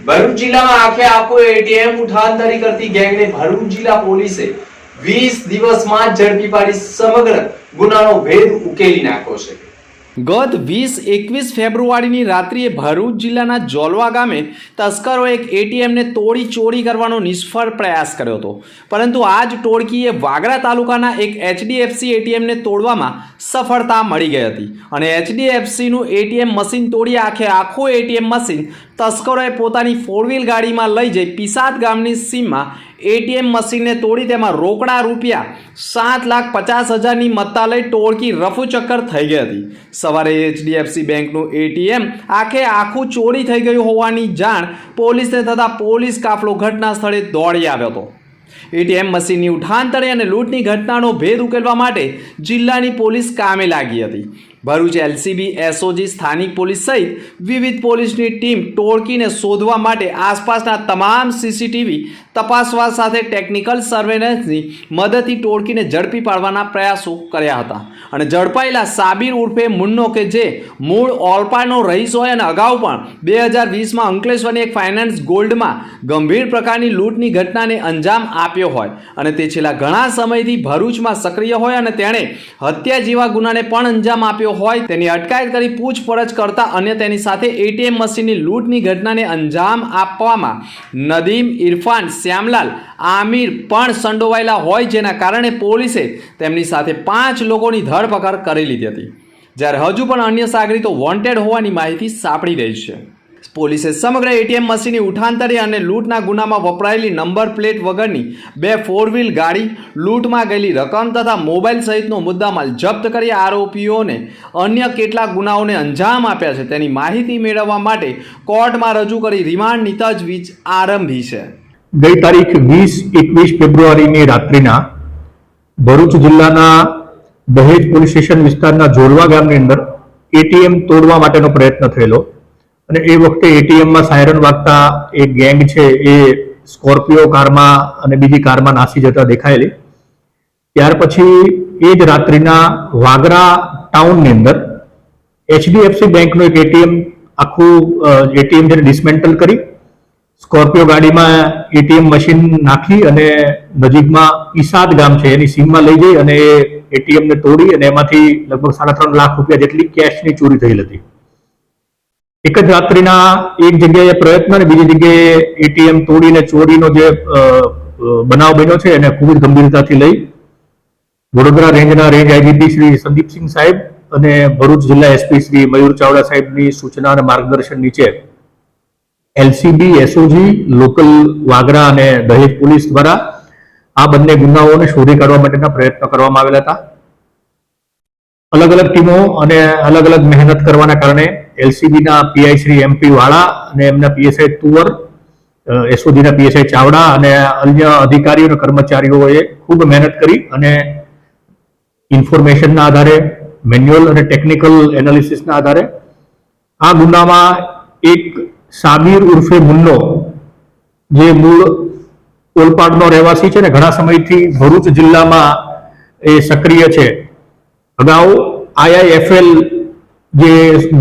ભરૂચ જિલ્લામાં આખે આખો એટીએમ ઉઠાંતરી કરતી ગેંગને ભરૂચ જિલ્લા પોલીસે વીસ દિવસમાં જ ઝડપી પાડી સમગ્ર ગુનાનો ભેદ ઉકેલી નાખ્યો છે. ગત વીસ એકવીસ ફેબ્રુઆરીની રાત્રિએ ભરૂચ જિલ્લાના જોલવા ગામે તસ્કરોએ એક એટીએમને તોડી ચોરી કરવાનો નિષ્ફળ પ્રયાસ કર્યો હતો. પરંતુ આ જ ટોળકીએ વાગરા તાલુકાના એક એચડીએફસી એટીએમને તોડવામાં સફળતા મળી ગઈ હતી અને એચડીએફસીનું એટીએમ મશીન તોડી આખે આખું એટીએમ મશીન તસ્કરોએ પોતાની ફોર વ્હીલ ગાડીમાં લઈ જઈ પિસાદ ગામની સીમમાં એટીએમ મશીનને તોડી તેમાં રોકડા રૂપિયા સાત લાખ પચાસ હજારની મત્તા લઈ ટોળકી રફુચક્કર થઈ ગઈ હતી. સવારે એચડીએફસી બેંકનું એટીએમ આખે આખું ચોરી થઈ ગયું હોવાની જાણ પોલીસને થતાં પોલીસ કાફલો ઘટના સ્થળે દોડી આવ્યો હતો. એટીએમ મશીનની ઉઠાંતરી અને લૂંટની ઘટનાનો ભેદ ઉકેલવા માટે જિલ્લાની પોલીસ કામે લાગી હતી. ભરૂચ એલસીબી, એસઓજી, સ્થાનિક પોલીસ સહિત વિવિધ પોલીસની ટીમ ટોળકીને શોધવા માટે આસપાસના તમામ સીસીટીવી તપાસવા સાથે ટેકનિકલ સર્વેલન્સની મદદથી ટોળકીને ઝડપી પાડવાના પ્રયાસો કર્યા હતા. અને ઝડપાયેલા સાબિર ઉર્ફે મુન્નો કે જે મૂળ ઓલપાડનો રહીશ હોય અને અગાઉ પણ બે હજાર વીસમાં અંકલેશ્વરની એક ફાઇનાન્સ ગોલ્ડમાં ગંભીર પ્રકારની લૂંટની ઘટનાને અંજામ આપ્યો હોય અને તે છેલ્લા ઘણા સમયથી ભરૂચમાં સક્રિય હોય અને તેણે હત્યા જેવા ગુનાને પણ અંજામ આપ્યો હોય તેની અટકાયત કરી પૂછપરછ કરતા અને તેની સાથે એટીએમ મશીનની લૂંટની ઘટનાને અંજામ આપવામાં નદીમ, ઇરફાન, શ્યામલાલ, આમિર પણ સંડોવાયેલા હોય જેના કારણે પોલીસે તેમની સાથે પાંચ લોકોની ધરપકડ કરી લીધી હતી. જ્યારે હજુ પણ અન્ય સાગરીતો વોન્ટેડ હોવાની માહિતી સાંપડી રહી છે. પોલીસે સમગ્ર એટીએમ મશીનની ઉઠાંતરી અને લૂંટના ગુનામાં વપરાયેલી નંબર પ્લેટ વગરની બે ફોર વ્હીલ ગાડી, લૂંટમાં ગયેલી રકમ તથા મોબાઈલ સહિતનો મુદ્દામાલ જપ્ત કરી આરોપીઓને અન્ય કેટલાક ગુનાઓને અંજામ આપ્યા છે. તેની માહિતી મેળવવા માટે કોર્ટમાં રજૂ કરી રિમાન્ડની તજવીજ આરંભી છે. ગઈ તારીખ વીસ એકવીસ ફેબ્રુઆરીની રાત્રિના ભરૂચ જિલ્લાના દહેજ પોલીસ સ્ટેશન વિસ્તારના જોલવા ગામની અંદર એટીએમ તોડવા માટેનો પ્રયત્ન થયેલો. અને એ વખતે એટીએમમાં સાયરન વાગતા એક ગેંગ છે, એ સ્કોર્પિયો કારમાં અને બીજી કારમાં નાસી જતા દેખાયેલી. ત્યાર પછી એ જ રાત્રિના વાગરા ટાઉનની અંદર એચડીએફસી બેંકનું એક એટીએમ આખું એટીએમ જેને ડિસમેન્ટલ કરી, સ્કોર્પિયો ગાડીમાં એટીએમ મશીન નાખી અને નજીકમાં ઈસાદ ગામ છે, એની સીમમાં લઈ જઈ અને એ એટીએમ તોડી અને એમાંથી લગભગ સાડા ત્રણ લાખ રૂપિયા જેટલી કેશની ચોરી થયેલ હતી. એક જ રાત્રિના એક જગ્યાએ પ્રયત્ન અને બીજી જગ્યાએ એટીએમ તોડીને ચોરીનો જે બનાવ બન્યો છે એને ખૂબ જ ગંભીરતાથી લઈ વડોદરા રેન્જના રેન્જ આઈજીપી શ્રી સંદીપસિંહ સાહેબ અને ભરૂચ જિલ્લા એસપી શ્રી મયુર ચાવડા સાહેબની સૂચના અને માર્ગદર્શન નીચે એલસીબી, એસઓજી, લોકલ વાગરા અને દહેજ પોલીસ દ્વારા આ બંને ગુનાઓને શોધી કાઢવા માટેના પ્રયત્નો કરવામાં આવેલા હતા. અલગ અલગ ટીમો અને અલગ અલગ મહેનત કરવાના કારણે એલસીબીના પીઆઈ શ્રી એમપી વાળા અને એમના પીએસઆઈ તુવર એસઓજીના પીએસઆઈ ચાવડા અને અન્ય અધિકારીઓ અને કર્મચારીઓએ ખૂબ મહેનત કરી અને ઇન્ફોર્મેશનના આધારે, મેન્યુઅલ અને ટેકનિકલ એનાલિસિસના આધારે આ ગુનામાં એક સાબિર ઉર્ફે મુન્નો, જે મૂળ ઓલપાડનો રહેવાસી છે ને, ઘણા સમયથી ભરૂચ જિલ્લામાં એ સક્રિય છે. અગાઉ આઈઆઈએફએલ જે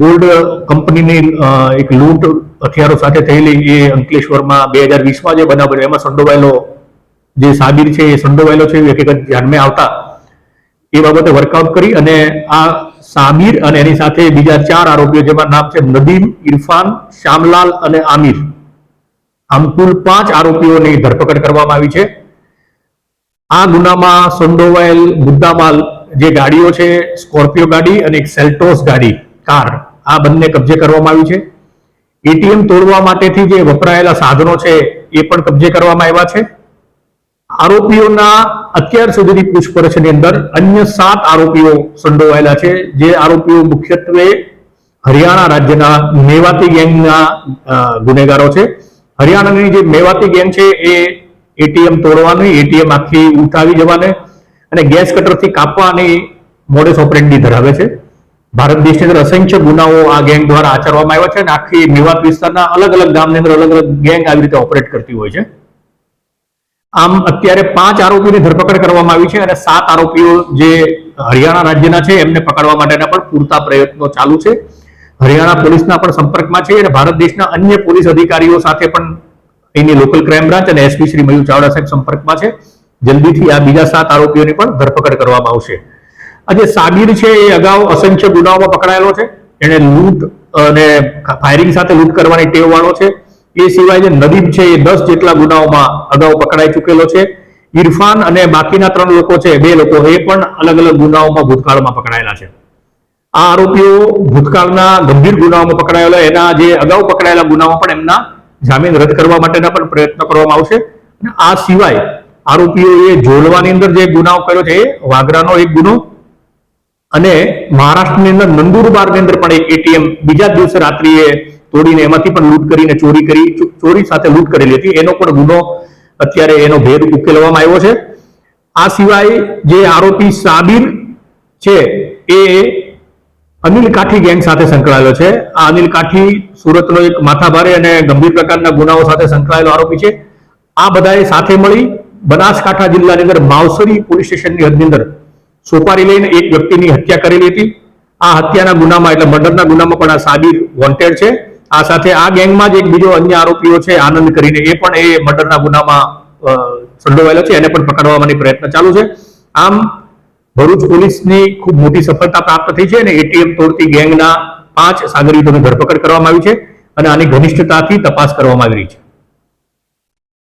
ગોલ્ડ કંપનીની એક લૂંટ હથિયારો સાથે થયેલી, એ અંકલેશ્વરમાં બે હજાર વીસમાં જે બનાવ બન્યો એમાં સંડોવાયેલો જે સાબિર છે, એ સંડોવાયેલો છે, એ હકીકત ધ્યાનમાં આવતા. એ બાબતે વર્કઆઉટ કરી અને આ સાબિર અને એની સાથે બીજા ચાર આરોપીઓ, જેમાં નામ છે નદીમ, ઇરફાન, શ્યામલાલ અને આમિર. આમ કુલ પાંચ આરોપીઓની ધરપકડ કરવામાં આવી છે. આ ગુનામાં સંડોવાયેલ મુદ્દામાલ જે ગાડીઓ છે સ્કોર્પિયો ગાડી અને એક સેલ્ટોસ ગાડી, કાર, આ બંને કબજે કરવામાં આવી છે. એટીએમ તોડવા માટેથી જે વપરાયેલા સાધનો છે, એ પણ કબજે કરવામાં આવ્યા છે. આરોપીઓના અત્યાર સુધીની પૂછપરછની અંદર અન્ય સાત આરોપીઓ સંડોવાયેલા છે, જે આરોપીઓ મુખ્યત્વે હરિયાણા રાજ્યના મેવાતી ગેંગના ગુનેગારો છે. હરિયાણાની જે મેવાતી ગેંગ છે, એ એટીએમ તોડવાની, એટીએમ આખી ઉઠાવી જવાને અને ગેસ કટરથી કાપવાની મોડેસ ઓપરેન્ડી ધરાવે છે. ભારત દેશની અંદર અસંખ્ય ગુનાઓ આ ગેંગ દ્વારા આચરવામાં આવ્યા છે અને આખી મેવાત વિસ્તારના અલગ અલગ ગામની અંદર અલગ અલગ ગેંગ આવી રીતે ઓપરેટ કરતી હોય છે. આમ અત્યારે પાંચ આરોપીની ધરપકડ કરવામાં આવી છે અને સાત આરોપીઓ જે હરિયાણા રાજ્યના છે એમને પકડવા માટેના પણ પૂરતા પ્રયત્નો ચાલુ છે. હરિયાણા પોલીસના પણ સંપર્કમાં છે અને ભારત દેશના અન્ય પોલીસ અધિકારીઓ સાથે પણ એની લોકલ ક્રાઇમ બ્રાન્ચ અને એસપી શ્રી મયુર ચાવડા સાહેબ સંપર્કમાં છે. જલ્દીથી આ બીજા સાત આરોપીઓની પણ ધરપકડ કરવામાં આવશે. આ જે સાબિર છે એ અગાઉ અસંખ્ય ગુનાઓમાં પકડાયેલો છે. એને લૂંટ અને ફાયરિંગ સાથે લૂંટ કરવાની ટેવ વાળો છે. એ સિવાય જે નદીબ છે એ દસ જેટલા ગુનાઓમાં અગાઉ પકડાઈ ચૂકેલો છે. ઇરફાન અને બાકીના ત્રણ લોકો છે, બે લોકો એ પણ અલગ અલગ ગુનાઓમાં ભૂતકાળમાં પકડાયેલા છે. આ આરોપીઓ ભૂતકાળના ગંભીર ગુનાઓમાં પકડાયેલા, એના જે અગાઉ પકડાયેલા ગુનાઓ પણ એમના જામીન રદ કરવા માટેના પણ પ્રયત્ન કરવામાં આવશે. આ સિવાય આરોપીઓએ જોડવાની અંદર જે ગુનાઓ કર્યો છે વાગરાનો એક ગુનો અને મહારાષ્ટ્રની અંદર નંદુરબારની અંદર પણ એક એટીએમ બીજા દિવસે રાત્રિએ તોડીને એમાંથી પણ લૂંટ કરીને ચોરી કરી ચોરી સાથે લૂંટ કરેલી હતી. એનો પણ ગુનો અત્યારે એનો ભેદ ઉકેલવામાં આવ્યો છે. આ સિવાય જે આરોપી સાબિર છે, એ અનિલ કાઠી ગેંગ સાથે સંકળાયેલો છે. આ અનિલ કાઠી સુરતનો એક માથાભારે અને ગંભીર પ્રકારના ગુનાઓ સાથે સંકળાયેલો આરોપી છે. આ બધાએ સાથે મળી બનાસકાંઠા જિલ્લાની અંદર માવસરી પોલીસ સ્ટેશનની હદની અંદર સોપારી લઈને એક વ્યક્તિની હત્યા કરેલી હતી. આ હત્યાના ગુનામાં એટલે મર્ડરના ગુનામાં પણ આ સાબિર વોન્ટેડ છે. આ સાથે આ ગેંગમાં જ એક બીજો અન્ય આરોપીઓ છે, આનંદ કરીને એ પણ એ મર્ડરના ગુનામાં સંડોવાયેલો છે, એને પણ પકડવાની પ્રયત્ન ચાલુ છે. આમ ભરૂચ પોલીસની ખૂબ મોટી સફળતા પ્રાપ્ત થઈ છે અને એટીએમ તોડતી ગેંગના પાંચ સાગરીતોની ધરપકડ કરવામાં આવી છે અને આની ઘનિષ્ઠતાથી તપાસ કરવામાં આવી રહી છે.